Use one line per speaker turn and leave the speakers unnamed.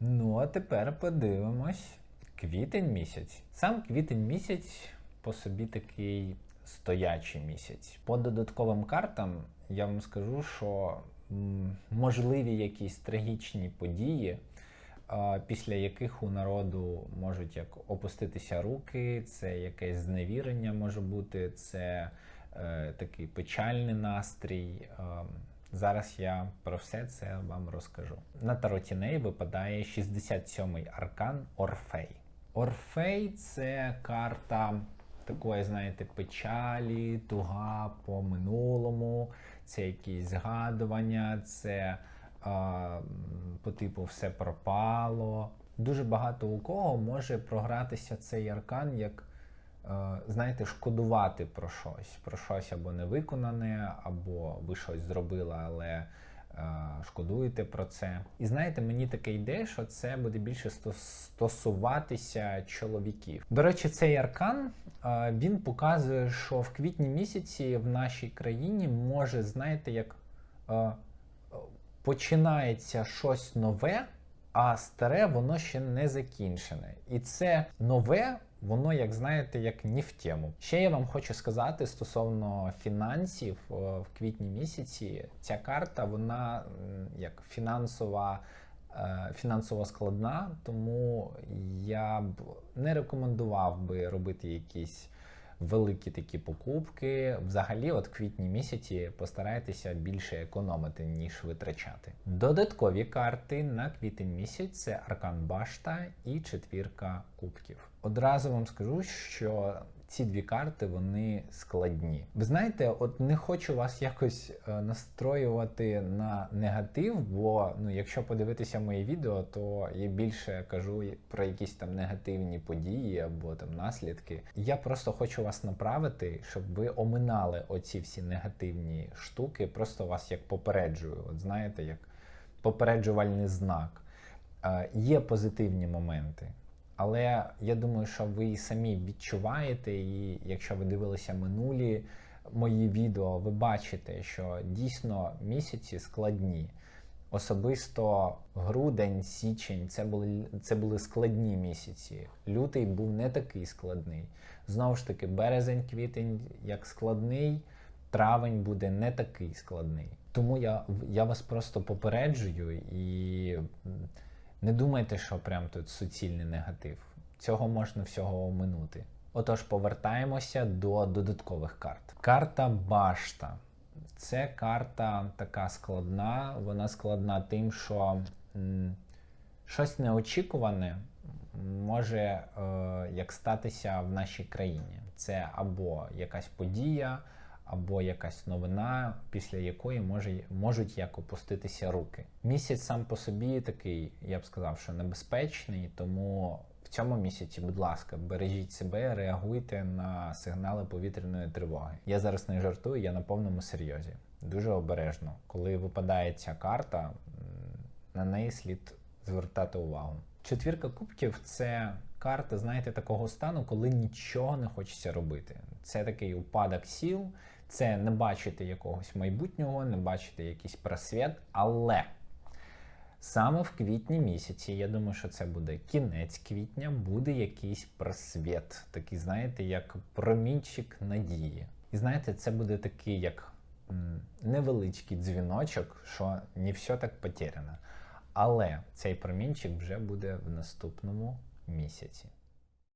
Ну, а тепер подивимось. Квітень місяць. Сам квітень місяць по собі такий стоячий місяць. По додатковим картам я вам скажу, що можливі якісь трагічні події, після яких у народу можуть як опуститися руки, це якесь зневірення може бути, це е, такий печальний настрій. Е, Зараз я про все це вам розкажу. На тароті неї випадає 67-й аркан Орфей. Орфей це карта такої, знаєте, печалі, туга по минулому, це якісь згадування, це а, по типу все пропало. Дуже багато у кого може програтися цей аркан як знаєте, шкодувати про щось, про щось або не виконане, або ви щось зробили, але е, шкодуєте про це. І знаєте, мені таке йде, що це буде більше стосуватися чоловіків. До речі, цей аркан е, він показує, що в квітні місяці в нашій країні може, знаєте, як е, е, починається щось нове, а старе воно ще не закінчене. І це нове, воно, як знаєте, як ні в тему. Ще я вам хочу сказати стосовно фінансів е, в квітні місяці. Ця карта, вона як фінансова. е, Фінансово складна, тому я б не рекомендував би робити якісь великі такі покупки. Взагалі, от квітні місяці постарайтеся більше економити, ніж витрачати. Додаткові карти на квітень місяць це Аркан Башта і четвірка кубків. Одразу вам скажу, що ці дві карти вони складні. Ви знаєте, от не хочу вас якось е, настроювати на негатив, бо ну, якщо подивитися мої відео, то я більше кажу про якісь там негативні події або там наслідки. Я просто хочу вас направити, щоб ви оминали оці всі негативні штуки. Просто вас як попереджую. От знаєте, як попереджувальний знак. Е, Є позитивні моменти. Але я думаю, що ви і самі відчуваєте, і якщо ви дивилися минулі мої відео, ви бачите, що дійсно місяці складні. Особисто грудень, січень це були, це були складні місяці. Лютий був не такий складний. Знову ж таки, березень, квітень як складний, травень буде не такий складний. Тому я, я вас просто попереджую і не думайте, що прям тут суцільний негатив. Цього можна всього оминути. Отож, повертаємося до додаткових карт. Карта Башта. Це карта така складна. Вона складна тим, що щось неочікуване може е, як статися в нашій країні. Це або якась подія, або якась новина, після якої може, можуть як опуститися руки. Місяць сам по собі такий, я б сказав, що небезпечний, тому в цьому місяці, будь ласка, бережіть себе, реагуйте на сигнали повітряної тривоги. Я зараз не жартую, я на повному серйозі. Дуже обережно. Коли випадає ця карта, на неї слід звертати увагу. Четвірка кубків це карта, знаєте, такого стану, коли нічого не хочеться робити. Це такий упадок сіл, це не бачити якогось майбутнього, не бачити якийсь просвіт, але саме в квітні місяці, я думаю, що це буде кінець квітня, буде якийсь просвіт, такий, знаєте, як промінчик надії. І знаєте, це буде такий як невеличкий дзвіночок, що не все так потеряно. Але цей промінчик вже буде в наступному місяці.